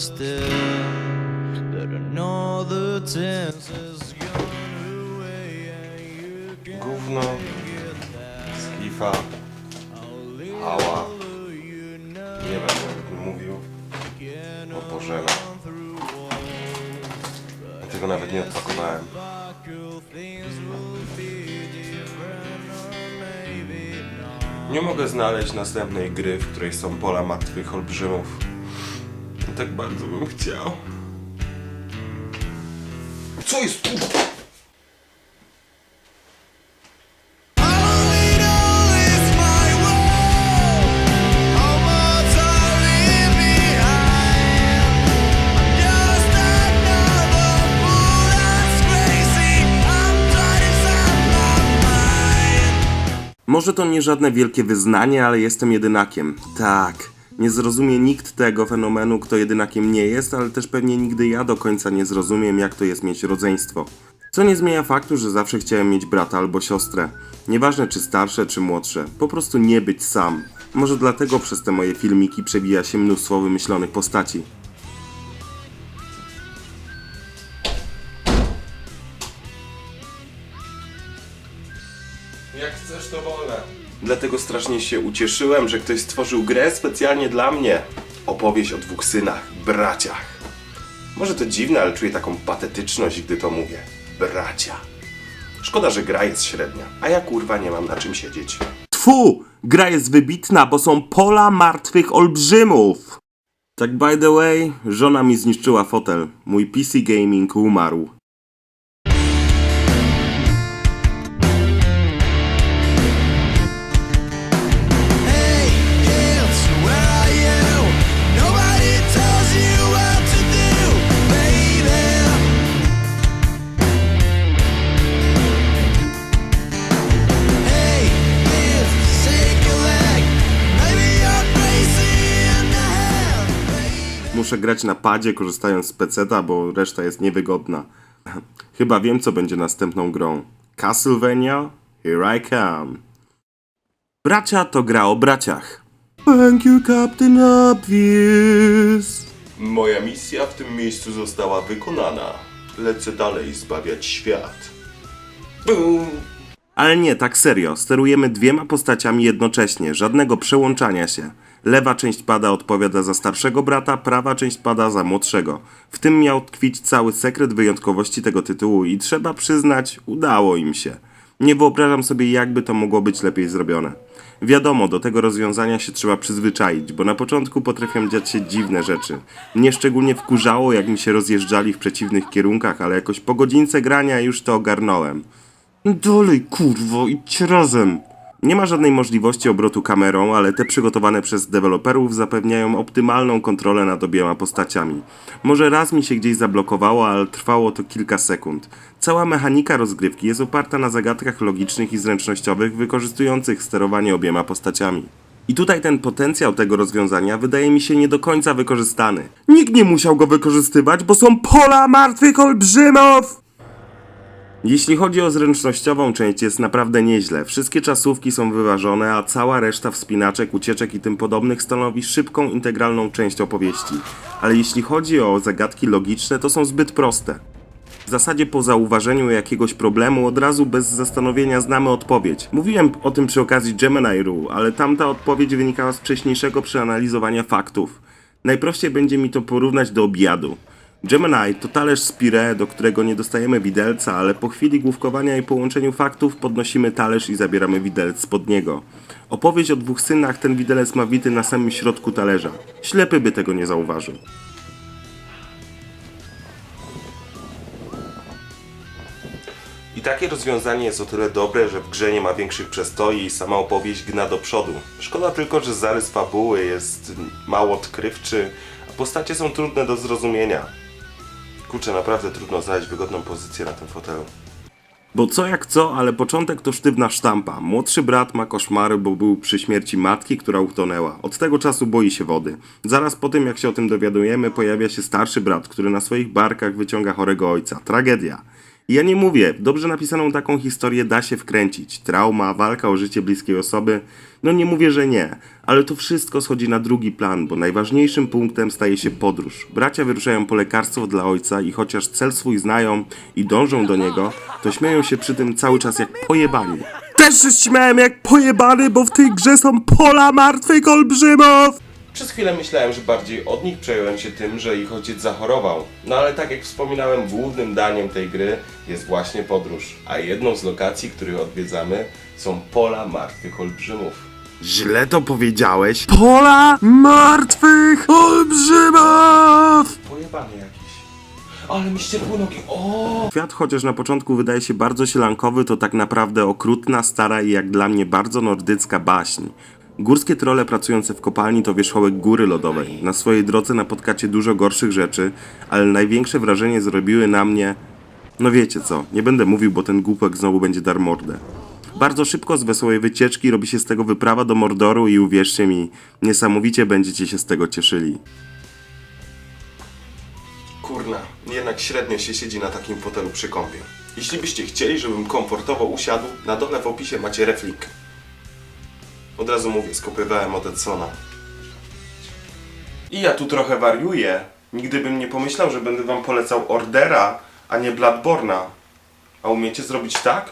can Gówno, skifa, hała. Nie będę nawet mówił o Bożena. I tego nawet nie odpakowałem. Nie mogę znaleźć następnej gry, w której są pola martwych olbrzymów. Tak bardzo bym chciał. Co jest tu? Może to nie żadne wielkie wyznanie, ale jestem jedynakiem. Tak. Nie zrozumie nikt tego fenomenu, kto jedynakiem nie jest, ale też pewnie nigdy ja do końca nie zrozumiem, jak to jest mieć rodzeństwo. Co nie zmienia faktu, że zawsze chciałem mieć brata albo siostrę. Nieważne czy starsze, czy młodsze. Po prostu nie być sam. Może dlatego przez te moje filmiki przebija się mnóstwo wymyślonych postaci. Jak chcesz, to wolne. Dlatego strasznie się ucieszyłem, że ktoś stworzył grę specjalnie dla mnie. Opowieść o dwóch synach, braciach. Może to dziwne, ale czuję taką patetyczność, gdy to mówię. Bracia. Szkoda, że gra jest średnia, a ja kurwa nie mam na czym siedzieć. Tfu! Gra jest wybitna, bo są pola martwych olbrzymów! Tak by the way, żona mi zniszczyła fotel. Mój PC gaming umarł. Muszę grać na padzie, korzystając z peceta, bo reszta jest niewygodna. Chyba wiem, co będzie następną grą. Castlevania? Here I come. Bracia to gra o braciach. Thank you, Captain Obvious. Moja misja w tym miejscu została wykonana. Lecę dalej zbawiać świat. Boom. Ale nie, tak serio. Sterujemy dwiema postaciami jednocześnie, żadnego przełączania się. Lewa część pada odpowiada za starszego brata, prawa część pada za młodszego. W tym miał tkwić cały sekret wyjątkowości tego tytułu i trzeba przyznać, udało im się. Nie wyobrażam sobie, jakby to mogło być lepiej zrobione. Wiadomo, do tego rozwiązania się trzeba przyzwyczaić, bo na początku potrafią dziać się dziwne rzeczy. Mnie szczególnie wkurzało, jak mi się rozjeżdżali w przeciwnych kierunkach, ale jakoś po godzince grania już to ogarnąłem. Dalej, kurwo, idźcie razem. Nie ma żadnej możliwości obrotu kamerą, ale te przygotowane przez deweloperów zapewniają optymalną kontrolę nad obiema postaciami. Może raz mi się gdzieś zablokowało, ale trwało to kilka sekund. Cała mechanika rozgrywki jest oparta na zagadkach logicznych i zręcznościowych wykorzystujących sterowanie obiema postaciami. I tutaj ten potencjał tego rozwiązania wydaje mi się nie do końca wykorzystany. Nikt nie musiał go wykorzystywać, bo są pola martwych olbrzymów! Jeśli chodzi o zręcznościową część, jest naprawdę nieźle. Wszystkie czasówki są wyważone, a cała reszta wspinaczek, ucieczek i tym podobnych stanowi szybką, integralną część opowieści. Ale jeśli chodzi o zagadki logiczne, to są zbyt proste. W zasadzie po zauważeniu jakiegoś problemu od razu bez zastanowienia znamy odpowiedź. Mówiłem o tym przy okazji Gemini Rule, ale tamta odpowiedź wynikała z wcześniejszego przeanalizowania faktów. Najprościej będzie mi to porównać do obiadu. Gemini to talerz z pire, do którego nie dostajemy widelca, ale po chwili główkowania i połączeniu faktów podnosimy talerz i zabieramy widelec spod niego. Opowieść o dwóch synach ten widelec ma wity na samym środku talerza. Ślepy by tego nie zauważył. I takie rozwiązanie jest o tyle dobre, że w grze nie ma większych przestoi i sama opowieść gna do przodu. Szkoda tylko, że zarys fabuły jest mało odkrywczy, a postacie są trudne do zrozumienia. Kurczę, naprawdę trudno znaleźć wygodną pozycję na tym fotelu. Bo co jak co, ale początek to sztywna sztampa. Młodszy brat ma koszmary, bo był przy śmierci matki, która utonęła. Od tego czasu boi się wody. Zaraz po tym, jak się o tym dowiadujemy, pojawia się starszy brat, który na swoich barkach wyciąga chorego ojca. Tragedia. I ja nie mówię, dobrze napisaną taką historię da się wkręcić. Trauma, walka o życie bliskiej osoby. No nie mówię, że nie, ale to wszystko schodzi na drugi plan, bo najważniejszym punktem staje się podróż. Bracia wyruszają po lekarstwo dla ojca i chociaż cel swój znają i dążą do niego, to śmieją się przy tym cały czas jak pojebani. Też się śmiałem jak pojebany, bo w tej grze są pola martwych olbrzymów! Przez chwilę myślałem, że bardziej od nich przejąłem się tym, że ich ojciec zachorował. No ale tak jak wspominałem, głównym daniem tej gry jest właśnie podróż. A jedną z lokacji, których odwiedzamy, są pola martwych olbrzymów. Źle to powiedziałeś. Pola martwych olbrzymów! Pojebany jakiś. Ale mi ścierpły nogi. O! Świat, chociaż na początku wydaje się bardzo sielankowy, to tak naprawdę okrutna, stara i jak dla mnie bardzo nordycka baśń. Górskie trole pracujące w kopalni to wierzchołek góry lodowej. Na swojej drodze napotkacie dużo gorszych rzeczy, ale największe wrażenie zrobiły na mnie... No wiecie co, nie będę mówił, bo ten głupek znowu będzie dar mordę. Bardzo szybko z wesołej wycieczki robi się z tego wyprawa do Mordoru i uwierzcie mi, niesamowicie będziecie się z tego cieszyli. Kurna, jednak średnio się siedzi na takim fotelu przy kąpie. Jeśli byście chcieli, żebym komfortowo usiadł, na dole w opisie macie reflik. Od razu mówię, skopywałem od Edsona. I ja tu trochę wariuję. Nigdy bym nie pomyślał, że będę wam polecał Ordera, a nie Bloodborna. A umiecie zrobić tak?